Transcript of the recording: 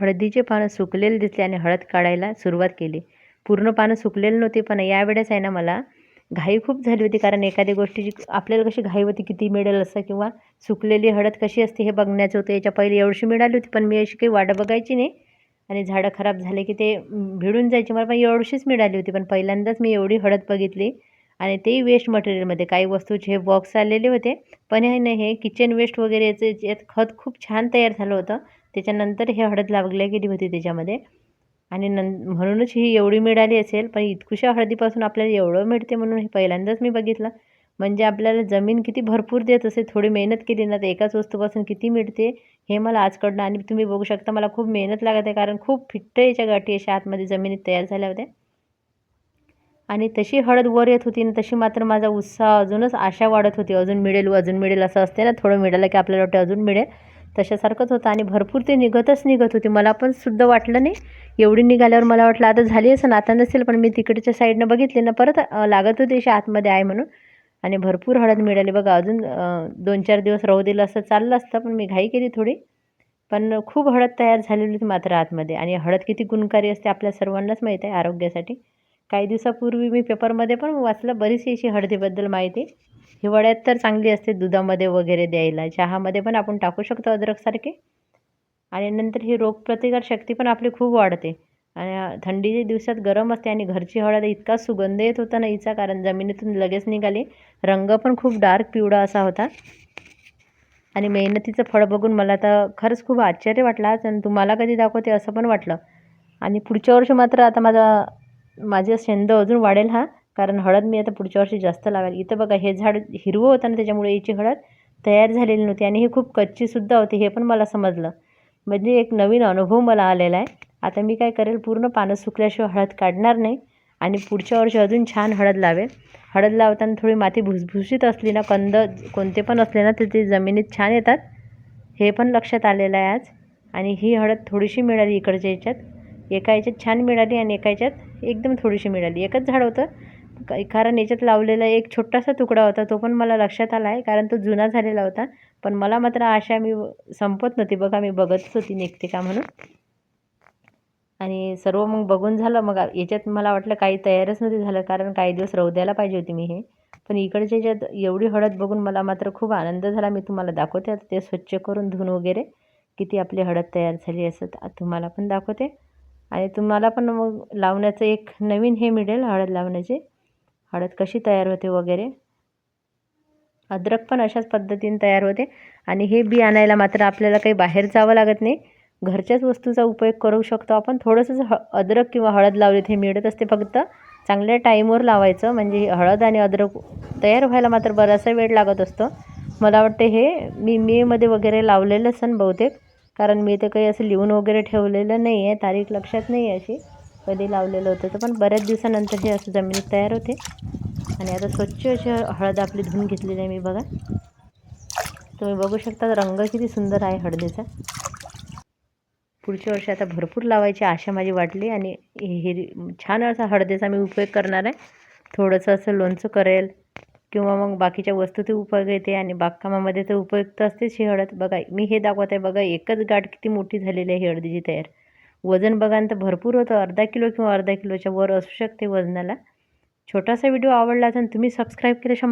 हळदीचे पानं सुकलेले दिसले आणि हळद काढायला सुरुवात केली. पूर्ण पानं सुकलेले नव्हती पण यावेळेस आहे ना मला घाई खूप झाली होती. कारण एखाद्या गोष्टीची आपल्याला कशी घाई होती किती मिळेल असं किंवा सुकलेली हळद कशी असते हे बघण्याचं होतं. याच्या पहिले एवढी मिळाली होती पण मी अशी काही वाट बघायची नाही. आणि झाडं खराब झाले की ते भिडून जायची. मला पण एवढीशीच मिळाली होती पण पहिल्यांदाच मी एवढी हळद बघितली. आणि तेही वेस्ट मटेरियलमध्ये काही वस्तूचे हे बॉक्स आलेले होते पण हे नाही हे किचन वेस्ट वगैरे याचं यात खत खूप छान तयार झालं होतं. त्याच्यानंतर हे हळद लागल्या गेली होती त्याच्यामध्ये. आणि नं म्हणूनच ही एवढी मिळाली असेल पण इतकुशा हळदीपासून आपल्याला एवढं मिळते म्हणून हे पहिल्यांदाच मी बघितलं. म्हणजे आपल्याला जमीन किती भरपूर देत असेल थोडी मेहनत केली ना तर एकाच वस्तूपासून किती मिळते हे मला आज कळलं आणि तुम्ही बघू शकता मला खूप मेहनत लागत आहे कारण खूप फिट्ट याच्या गाठी अशा आतमध्ये जमिनीत तयार झाल्या होत्या. आणि तशी हळद वर येत होती आणि तशी मात्र माझा उत्साह अजूनच आशा वाढत होती अजून मिळेल अजून मिळेल असं असते ना थोडं मिळालं की आपल्याला वाटतं अजून मिळेल. तशासारखंच होतं आणि भरपूर ते निघतच निघत होती. मला पण सुद्धा वाटलं नाही. एवढी निघाल्यावर मला वाटलं आता झाली असं आता नसेल पण मी तिकडच्या साईडनं बघितले ना परत लागत होती अशी आतमध्ये आहे म्हणून. आणि भरपूर हळद मिळाली. बघा अजून दोन चार दिवस राहू दिलं असं चाललं असतं पण मी घाई केली थोडी. पण खूप हळद तयार झालेली होती मात्र आतमध्ये. आणि हळद किती गुणकारी असते आपल्या सर्वांनाच माहीत आहे आरोग्यासाठी. काही दिवसापूर्वी मी पेपरमध्ये पण वाचलं बरीचशी अशी हळदीबद्दल माहिती. हिवाळ्यात तर चांगली असते दुधामध्ये वगैरे द्यायला. चहामध्ये पण आपण टाकू शकतो अद्रकसारखे. आणि नंतर ही रोगप्रतिकार शक्ती पण आपली खूप वाढते. आणि थंडीच्या दिवसात गरम असते आणि घरची हळद इतका सुगंध येत होता ना हिचा कारण जमिनीतून लगेच निघाली. रंग पण खूप डार्क पिवळा असा होता. आणि मेहनतीचं फळ बघून मला तर खरंच खूप आश्चर्य वाटलं. आज आणि तुम्हाला कधी दाखवते असं पण वाटलं. आणि पुढच्या वर्षी मात्र आता माझा माझे शेंद अजून वाढेल हा. कारण हळद मी आता पुढच्या वर्षी जास्त लावेल. इथं बघा हे झाड हिरवं होतं ना त्याच्यामुळे याची हळद तयार झालेली नव्हती आणि हे खूप कच्चीसुद्धा होती हे पण मला समजलं. म्हणजे एक नवीन अनुभव मला आलेला आहे. आता मी काय करेल पूर्ण पानं सुकल्याशिवाय हळद काढणार नाही आणि पुढच्या वर्षी अजून छान हळद लावेल. हळद लावताना थोडी माती भुसभुशीत असली ना कंद कोणते पण असले ना तर ते जमिनीत छान येतात. हे पण लक्षात आलेलं आहे आज. आणि ही हळद थोडीशी मिळाली इकडच्या याच्यात. एका याच्यात छान मिळाली आणि एका याच्यात एकदम थोडीशी मिळाली. एकच झाड होतं. कारण याच्यात लावलेला एक छोटासा तुकडा होता तो पण मला लक्षात आला आहे कारण तो जुना झालेला होता. पण मला मात्र आशा मी संपत नव्हती बघा मी बघतच होती निघते का म्हणून. आणि सर्व मग बघून झालं मग याच्यात मला वाटलं काही तयारच नव्हती झालं कारण काही दिवस राहू द्यायला पाहिजे होती मी हे. पण इकडच्या याच्यात एवढी हळद बघून मला मात्र खूप आनंद झाला मी तुम्हाला दाखवते. आता ते स्वच्छ करून धुवून वगैरे किती आपली हळद तयार झाली असं तुम्हाला पण दाखवते. आणि तुम्हाला पण मग लावण्याचं एक नवीन हे मिळेल हळद लावण्याचे. हळद कशी तयार होते वगैरे? अद्रक पण अशाच पद्धतीने तयार होते. आणि हे बी आणायला मात्र आपल्याला काही बाहेर जावं लागत नाही. घरच्याच वस्तूचा उपयोग करू शकतो आपण. थोडंसंच ह अद्रक किंवा हळद लावले हे मिळत असते फक्त. चांगल्या टाईमवर लावायचं. म्हणजे हळद आणि अद्रक तयार व्हायला मात्र बराचसा वेळ लागत असतो. मला वाटते हे मी मेमध्ये वगैरे लावलेलं सण बहुतेक. कारण मी ते काही असं लिहून वगैरे ठेवलेलं नाही आहे तारीख लक्षात नाही आहे अशी. कधी लावलेलं होतं. तर पण बऱ्याच दिवसानंतर हे असं जमिनीत तयार होते. आणि आता स्वच्छ अशी हळद आपली धुवून घेतलेली आहे मी बघा. तुम्ही बघू शकता रंग किती सुंदर आहे हळदीचा. पुढच्या वर्षी आता भरपूर लावायची आशा माझी वाटली आणि हिरी छान असा हळदीचा मी उपयोग करणार आहे. थोडंसं असं लोणचं करेल किंवा मग बाकीच्या वस्तू ते उपयोग येते आणि बागकामामध्ये तर उपयुक्त असतेच ही हळद. बघा मी हे दाखवत आहे. बघा एकच गाठ किती मोठी झालेली आहे ही हळदीची तयार. वजन बघा तर भरपूर होतं. अर्धा किलो किंवा अर्धा किलोच्या वर असू शकते वजनाला. छोटासा व्हिडिओ आवडला असेल तुम्ही सबस्क्राईब केल्याशिवाय